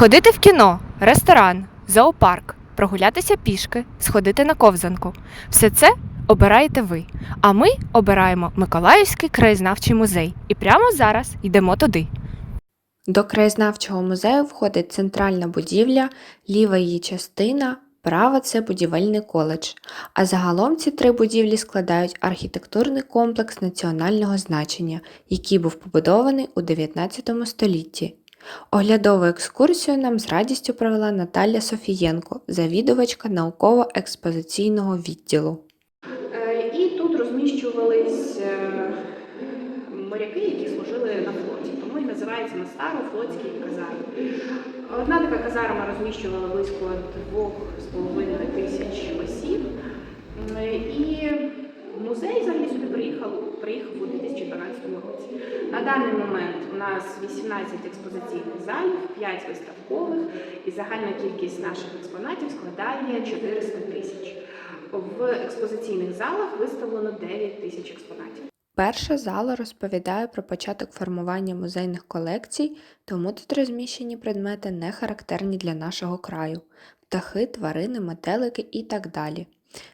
Сходити в кіно, ресторан, зоопарк, прогулятися пішки, сходити на ковзанку. Все це обираєте ви. А ми обираємо Миколаївський краєзнавчий музей. І прямо зараз йдемо туди. До краєзнавчого музею входить центральна будівля, ліва її частина, права це будівельний коледж. А загалом ці три будівлі складають архітектурний комплекс національного значення, який був побудований у 19 столітті. Оглядову екскурсію нам з радістю провела Наталя Софієнко, завідувачка науково-експозиційного відділу. Е, І тут розміщувались е, моряки, які служили на флоті. Тому і називається на старо флотські казарми. Одна така казарма розміщувала близько 2,5 тисяч осіб. І музей взагалі сюди приїхав, приїхав у 2012 році. На даний момент у нас 18 експозиційних залів, 5 виставкових, і загальна кількість наших експонатів складає 400 тисяч. В експозиційних залах виставлено 9 тисяч експонатів. Перша зала розповідає про початок формування музейних колекцій, тому тут розміщені предмети не характерні для нашого краю: птахи, тварини, метелики і так далі.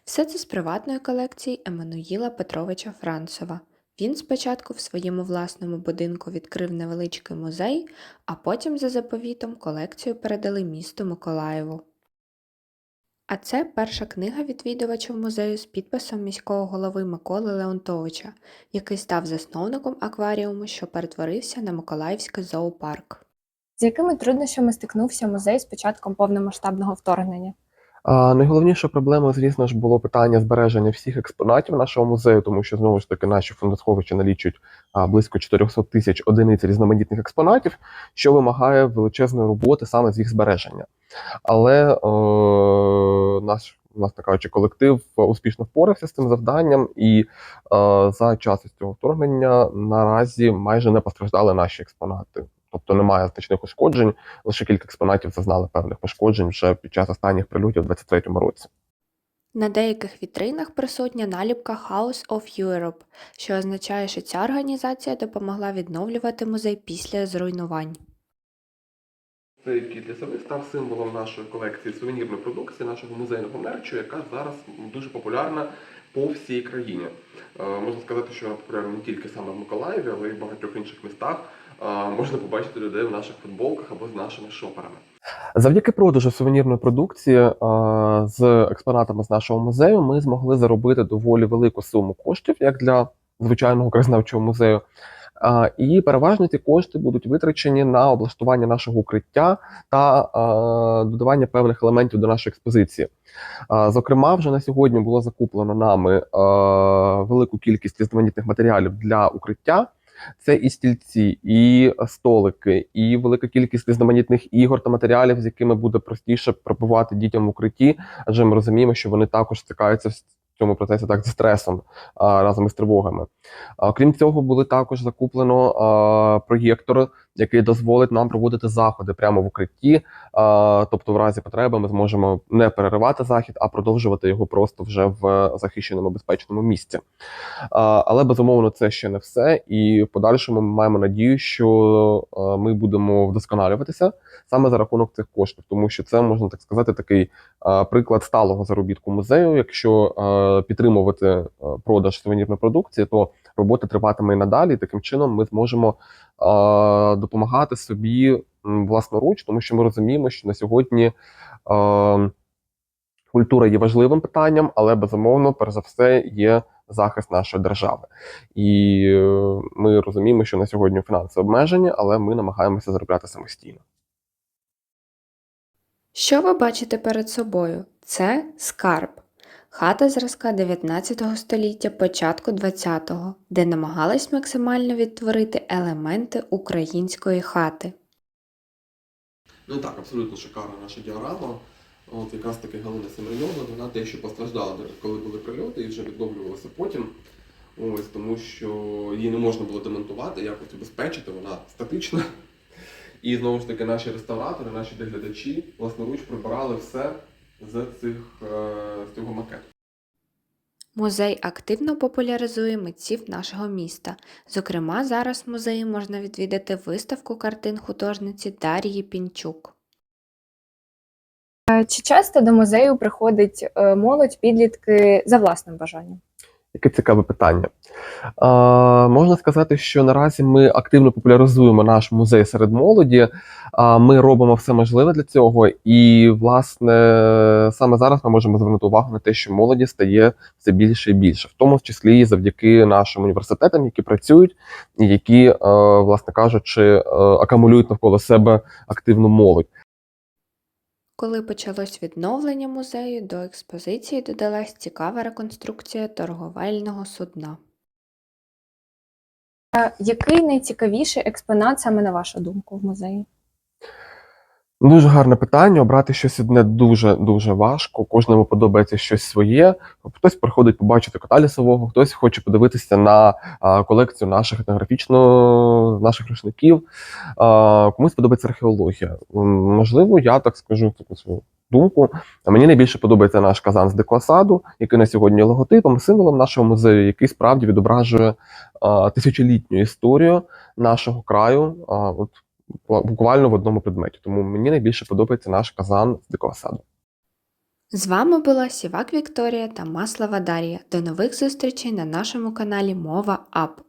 Все це з приватної колекції Еммануїла Петровича Францова. Він спочатку в своєму власному будинку відкрив невеличкий музей, а потім за заповітом колекцію передали місту Миколаєву. А це перша книга відвідувачів музею з підписом міського голови Миколи Леонтовича, який став засновником акваріуму, що перетворився на Миколаївський зоопарк. З якими труднощами стикнувся музей з початком повномасштабного вторгнення? А, найголовніша проблема, звісно ж, було питання збереження всіх експонатів нашого музею, тому що знову ж таки наші фондосховища налічують близько 400 тисяч одиниць різноманітних експонатів, що вимагає величезної роботи саме з їх збереження. Але е, наш, власне кажучи, колектив успішно впорався з цим завданням, і е, за час цього вторгнення наразі майже не постраждали наші експонати. Тобто немає значних ушкоджень, лише кілька експонатів зазнали певних пошкоджень вже під час останніх прильотів у 2023 році. На деяких вітринах присутня наліпка House of Europe, що означає, що ця організація допомогла відновлювати музей після зруйнувань. Це який для себе став символом нашої колекції сувенірної продукції, нашого музейного мерчу, яка зараз дуже популярна по всій країні. Е, Можна сказати, що вона популярна не тільки саме в Миколаєві, але й в багатьох інших містах. Е, Можна побачити людей в наших футболках або з нашими шоперами. Завдяки продажу сувенірної продукції е, з експонатами з нашого музею ми змогли заробити доволі велику суму коштів, як для звичайного краєзнавчого музею. І переважно ці кошти будуть витрачені на облаштування нашого укриття та додавання певних елементів до нашої експозиції. Зокрема, вже на сьогодні було закуплено нами велику кількість різноманітних матеріалів для укриття. Це і стільці, і столики, і велика кількість різноманітних ігор та матеріалів, з якими буде простіше пробувати дітям в укритті, адже ми розуміємо, що вони також стикаються цьому процесі так зі стресом разом із тривогами. Крім цього, були також закуплено проєктор, який дозволить нам проводити заходи прямо в укритті. Тобто, в разі потреби ми зможемо не переривати захід, а продовжувати його просто вже в захищеному безпечному місці. Але безумовно, це ще не все. І в подальшому ми маємо надію, що ми будемо вдосконалюватися саме за рахунок цих коштів, тому що це можна так сказати такий приклад сталого заробітку музею. Якщо підтримувати продаж сувенірної продукції, то робота триватиме і надалі. Таким чином ми зможемо допомагати собі власноруч, тому що ми розуміємо, що на сьогодні. Культура є важливим питанням, але безумовно, перш за все, є захист нашої держави. І е, ми розуміємо, що на сьогодні фінанси обмежені, але ми намагаємося заробляти самостійно. Що ви бачите перед собою? Це скарб. Хата зразка 19 століття, початку 20-го, де намагались максимально відтворити елементи української хати. Ну так, абсолютно шикарна наша діорама. От якраз таки Галина Семенова, вона дещо постраждала, коли були прильоти, і вже відновлювалася потім. Ось тому, що її не можна було демонтувати, якось убезпечити, вона статична. І знову ж таки наші реставратори, наші доглядачі власноруч прибирали все з цих е, з цього макету. Музей активно популяризує митців нашого міста. Зокрема, зараз в музеї можна відвідати виставку картин художниці Дар'ї Пінчук. Чи часто до музею приходить е, молодь, підлітки за власним бажанням? Яке цікаве питання. А, можна сказати, що наразі ми активно популяризуємо наш музей серед молоді. А, ми робимо все можливе для цього, і, власне, саме зараз ми можемо звернути увагу на те, що молоді стає все більше і більше, в тому числі і завдяки нашим університетам, які працюють і які, е, власне кажучи, е, акумулюють навколо себе активну молодь. Коли почалось відновлення музею, до експозиції додалась цікава реконструкція торговельного судна. Який найцікавіший експонат саме на вашу думку в музеї? Дуже гарне питання. Обрати щось одне дуже дуже важко. Кожному подобається щось своє. Хтось приходить побачити кота лісового, хтось хоче подивитися на а, колекцію наших етнографічно наших рушників. А, комусь подобається археологія. Можливо, я так скажу таку свою думку. Мені найбільше подобається наш казан з декоасаду, який на сьогодні логотипом, символом нашого музею, який справді відображує а, тисячолітню історію нашого краю. А, от буквально в одному предметі. Тому мені найбільше подобається наш казан з дикого саду. З вами була Сівак Вікторія та Маслова Дар'я. До нових зустрічей на нашому каналі Мова Ап.